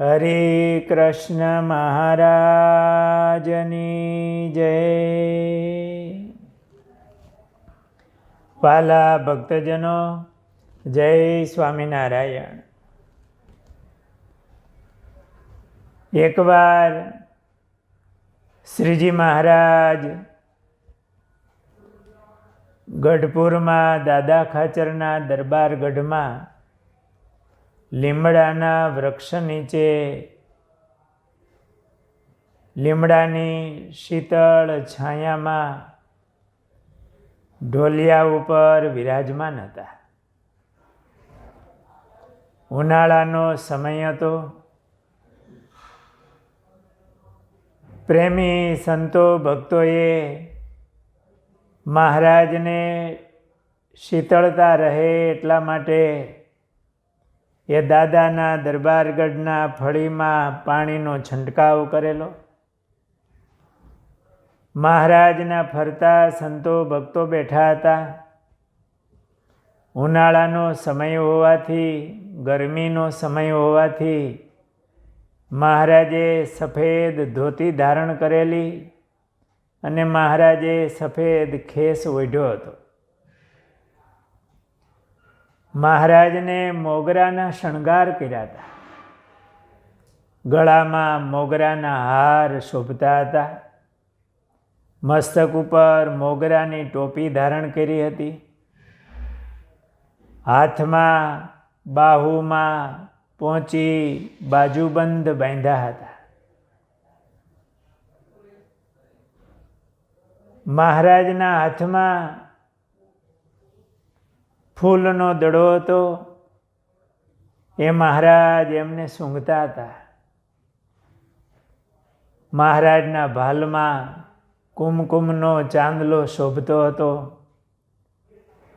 હરે કૃષ્ણ મહારાજની જય. વાલા ભક્તજનો, જય સ્વામિનારાયણ. એકવાર શ્રીજી મહારાજ ગઢપુરમાં દાદા ખાચરના દરબાર ગઢમાં લીમડાના વૃક્ષ નીચે, લીમડાની શીતળ છાયામાં ઢોલિયા ઉપર વિરાજમાન હતા. ઉનાળાનો સમય હતો. પ્રેમી સંતો ભક્તોએ મહારાજને શીતળતા રહે એટલા માટે એ દાદાના દરબારગઢના ફળીમાં પાણીનો છંટકાવ કરેલો. મહારાજના ફરતા સંતો ભક્તો બેઠા હતા. ઉનાળાનો સમય હોવાથી, ગરમીનો સમય હોવાથી મહારાજે સફેદ ધોતી ધારણ કરેલી અને મહારાજે સફેદ ખેસ ઓઢ્યો હતો. મહારાજને મોગરાના શણગાર કર્યા હતા. ગળામાં મોગરાના હાર શોભતા હતા. મસ્તક ઉપર મોગરાની ટોપી ધારણ કરી હતી. હાથમાં બાહુમાં પહોંચી બાજુબંધ બાંધ્યા હતા. મહારાજના હાથમાં ફૂલનો દડો હતો. એ મહારાજ એમને સૂંઘતા હતા. મહારાજના ભાલમાં કુમકુમનો ચાંદલો શોભતો હતો.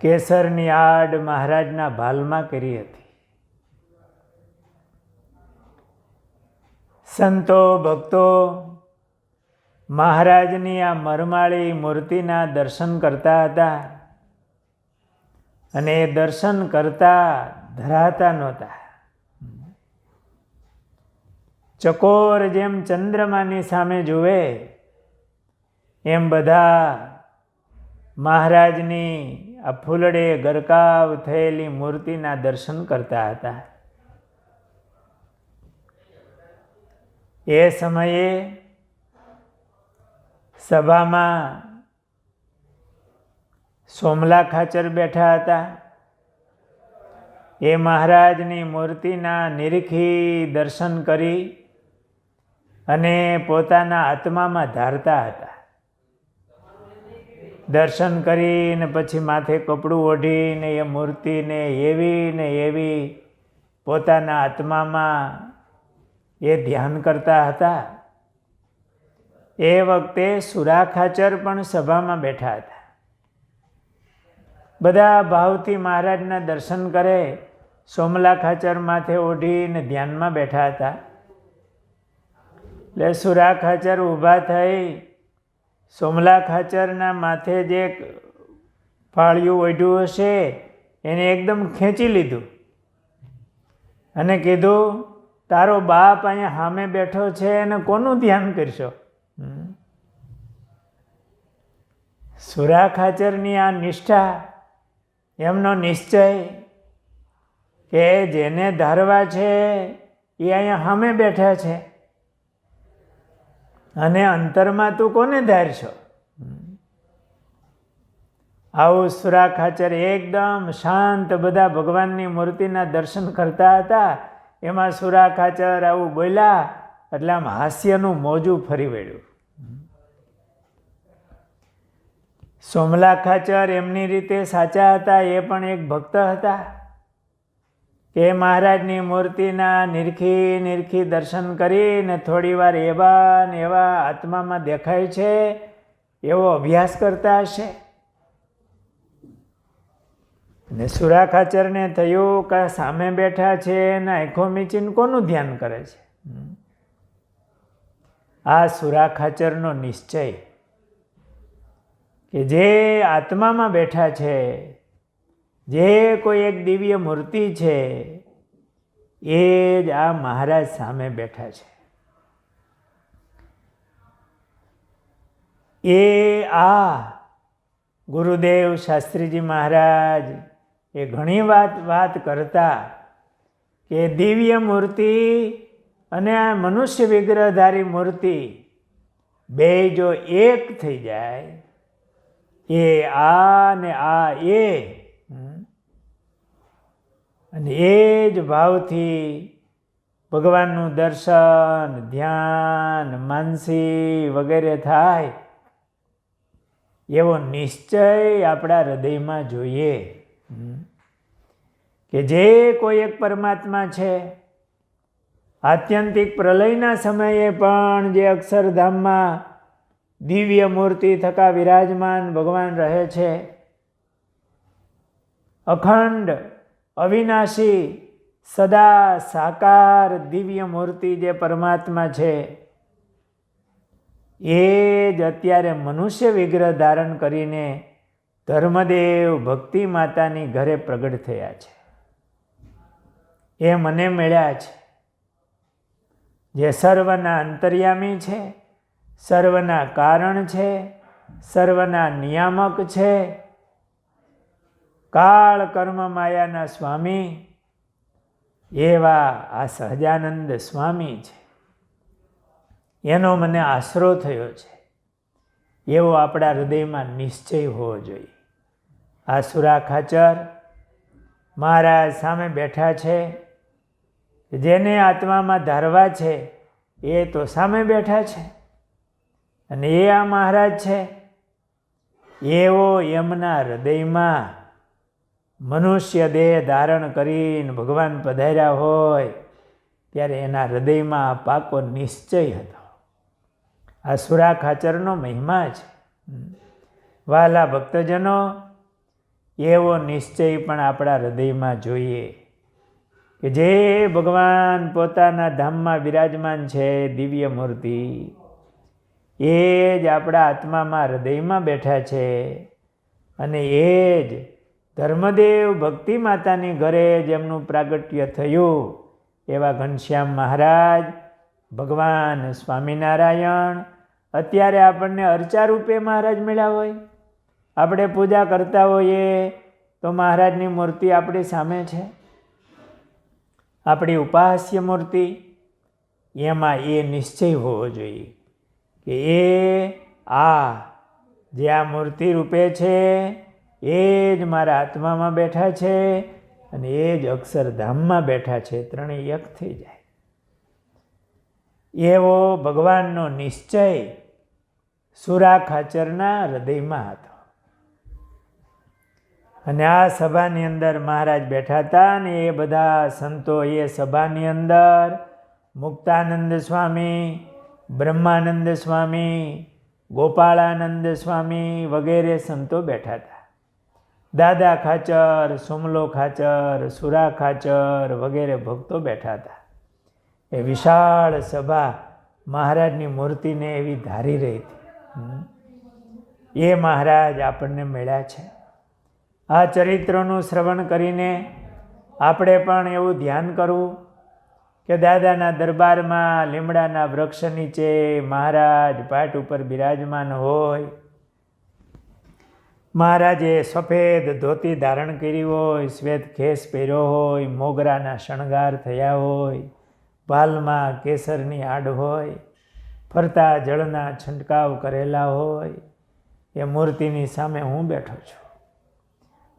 કેસરની આડ મહારાજના ભાલમાં કરી હતી. સંતો, ભક્તો, મહારાજની આ મરમાળી મૂર્તિના દર્શન કરતા હતા. અને એ દર્શન કરતા ધરાતા નહોતા. ચકોર જેમ ચંદ્રમાની સામે જુએ, એમ બધા મહારાજની આ ફૂલડે ગરકાવ થયેલી મૂર્તિના દર્શન કરતા હતા. એ સમયે સભામાં સોમલા ખાચર બેઠા હતા. એ મહારાજની મૂર્તિના નિરીખી દર્શન કરી અને પોતાના આત્મામાં ધારતા હતા. દર્શન કરીને પછી માથે કપડું ઓઢીને એ મૂર્તિને એવી ને એવી પોતાના આત્મામાં એ ધ્યાન કરતા હતા. એ વખતે સુરા ખાચર પણ સભામાં બેઠા હતા. બધા ભાવથી મહારાજના દર્શન કરે, સોમલા ખાચર માથે ઓઢીને ધ્યાનમાં બેઠા હતા. એટલે સુરા ખાચર ઊભા થઈ, સોમલા ખાચરના માથે જે ફાળિયું ઓઢ્યું હશે, એને એકદમ ખેંચી લીધું અને કીધું, તારો બાપ અહીંયા સામે બેઠો છે, એને કોનું ધ્યાન કરશો? સુરા ખાચરની આ નિષ્ઠા એમનો નિશ્ચય કે જેને ધારવા છે, એ અહીંયા સામે બેઠા છે. અને અંતરમાં તું કોને ધારશો? આવું સુરા ખાચર એકદમ શાંત બધા ભગવાનની મૂર્તિના દર્શન કરતા હતા. એમાં સુરા ખાચર આવું બોલ્યા, એટલે આમ હાસ્યનું મોજું ફરી વળ્યું. સોમલા ખાચર એમની રીતે સાચા હતા એ પણ એક ભક્ત હતા. કે મહારાજની મૂર્તિના નિરખી નિરખી દર્શન કરીને થોડી વાર એવા ને એવા આત્મામાં દેખાય છે એવો અભ્યાસ કરતા હશે. ને સુરા ખાચરને થયું કે સામે બેઠા છે ને આંખો મીચીને કોનું ધ્યાન કરે છે? આ સુરા ખાચરનો નિશ્ચય કે જે આત્મામાં બેઠા છે, જે કોઈ એક દિવ્ય મૂર્તિ છે, એ જ આ મહારાજ સામે બેઠા છે. એ આ ગુરુદેવ શાસ્ત્રીજી મહારાજ એ ઘણી વાત વાત કરતા કે દિવ્ય મૂર્તિ અને આ મનુષ્ય વિગ્રહધારી મૂર્તિ બે જો એક થઈ જાય એ, આ ને આ, એ. અને એ જ ભાવથી ભગવાનનું દર્શન, ધ્યાન, માનસી વગેરે થાય એવો નિશ્ચય આપણા હૃદયમાં જોઈએ. કે જે કોઈ એક પરમાત્મા છે, આત્યંતિક પ્રલયના સમયે પણ જે અક્ષરધામમાં દિવ્ય મૂર્તિ થકા વિરાજમાન ભગવાન રહે છે. અખંડ અવિનાશી સદા સાકાર દિવ્ય મૂર્તિ જે પરમાત્મા છે, એ જ અત્યારે મનુષ્ય વિગ્રહ ધારણ કરીને ધર્મદેવ ભક્તિ માતાની ઘરે પ્રગટ થયા છે. એ મને મળ્યા છે. જે સર્વના અંતર્યામી છે સર્વના કારણ છે, સર્વના નિયામક છે. કાળ કર્મ માયાના સ્વામી, એવા આ સહજાનંદ સ્વામી છે. એનો મને આશરો થયો છે. એવો આપણા હૃદયમાં નિશ્ચય હોવો જોઈએ. આ સુરા ખાચર મહારાજ સામે બેઠા છે, જેને આત્મામાં ધારવા છે, એ તો સામે બેઠા છે. અને એ આ મહારાજ છે. એવો એમના હૃદયમાં મનુષ્ય દેહ ધારણ કરીને ભગવાન પધાર્યા હોય, ત્યારે એના હૃદયમાં પાકો નિશ્ચય હતો. આ સુરા ખાચરનો મહિમા છે. વાલા ભક્તજનો, એવો નિશ્ચય પણ આપણા હૃદયમાં જોઈએ કે જે ભગવાન પોતાના ધામમાં બિરાજમાન છે દિવ્ય મૂર્તિ. એ જ આપણા આત્મામાં હૃદયમાં બેઠા છે અને એ જ ધર્મદેવ ભક્તિ માતાની ઘરે જેમનું પ્રાગટ્ય થયું એવા ઘનશ્યામ મહારાજ, ભગવાન સ્વામિનારાયણ અત્યારે આપણને અર્ચા રૂપે મહારાજ મળ્યા હોય. આપણે પૂજા કરતા હોઈએ તો મહારાજની મૂર્તિ આપણી સામે છે. આપણી ઉપાસ્ય મૂર્તિ, એમાં એ નિશ્ચય હોવો જોઈએ. કે એ આ જે આ મૂર્તિ રૂપે છે, એ જ મારા આત્મામાં બેઠા છે અને એ જ અક્ષરધામમાં બેઠા છે. ત્રણેય એક થઈ જાય. એવો ભગવાનનો નિશ્ચય સુરા ખાચરના હૃદયમાં હતો. અને આ સભાની અંદર મહારાજ બેઠા હતા અને એ બધા સંતો એ સભાની અંદર મુક્તાનંદ સ્વામી બ્રહ્માનંદ સ્વામી, ગોપાળાનંદ સ્વામી વગેરે સંતો બેઠા હતા. દાદા ખાચર, સુમલો ખાચર, સુરા ખાચર વગેરે ભક્તો બેઠા હતા. એ વિશાળ સભા મહારાજની મૂર્તિને એવી ધારી રહી હતી. એ મહારાજ આપણને મળ્યા છે. આ ચરિત્રનું શ્રવણ કરીને આપણે પણ એવું ધ્યાન કરવું કે દાદાના દરબારમાં લીમડાના વૃક્ષ નીચે મહારાજ પાટ ઉપર બિરાજમાન હોય, મહારાજે સફેદ ધોતી ધારણ કરી હોય, શ્વેત ખેસ પહેર્યો હોય, મોગરાના શણગાર થયા હોય પાલમાં કેસરની આડ હોય, ફરતા જળના છંટકાવ કરેલા હોય, એ મૂર્તિની સામે હું બેઠો છું.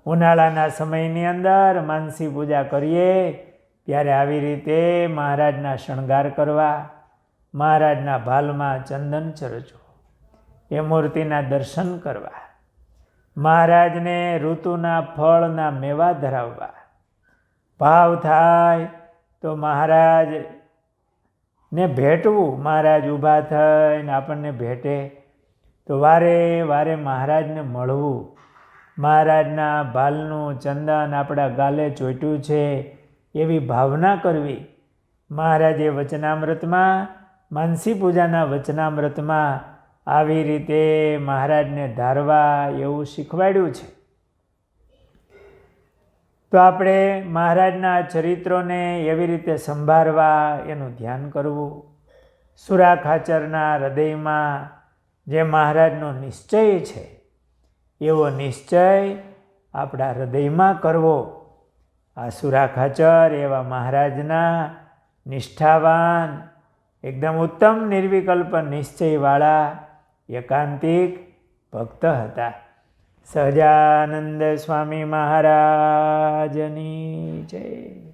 ઉનાળાના સમયની અંદર માનસી પૂજા કરીએ ત્યારે આવી રીતે મહારાજના શણગાર કરવા, મહારાજના ભાલમાં ચંદન ચરચવું એ મૂર્તિના દર્શન કરવા, મહારાજને ઋતુના ફળના મેવા ધરાવવા. ભાવ થાય તો મહારાજ ને ભેટવું, મહારાજ ઊભા થઈને આપણને ભેટે. તો વારે વારે મહારાજને મળવું. મહારાજના ભાલનું ચંદન આપણા ગાલે ચોટ્યું છે. એવી ભાવના કરવી. મહારાજે વચનામૃતમાં, માનસી પૂજાના વચનામૃતમાં આવી રીતે મહારાજને ધારવા એવું શીખવાડ્યું છે. તો આપણે મહારાજના ચરિત્રોને એવી રીતે સંભાળવા એનું ધ્યાન કરવું. સુરા ખાચરના હૃદયમાં જે મહારાજનો નિશ્ચય છે, એવો નિશ્ચય આપણા હૃદયમાં કરવો. આ સુરા એવા મહારાજના નિષ્ઠાવાન, એકદમ ઉત્તમ નિર્વિકલ્પ નિશ્ચયવાળા, એકાંતિક ભક્ત હતા. સહજાનંદ સ્વામી મહારાજની જય.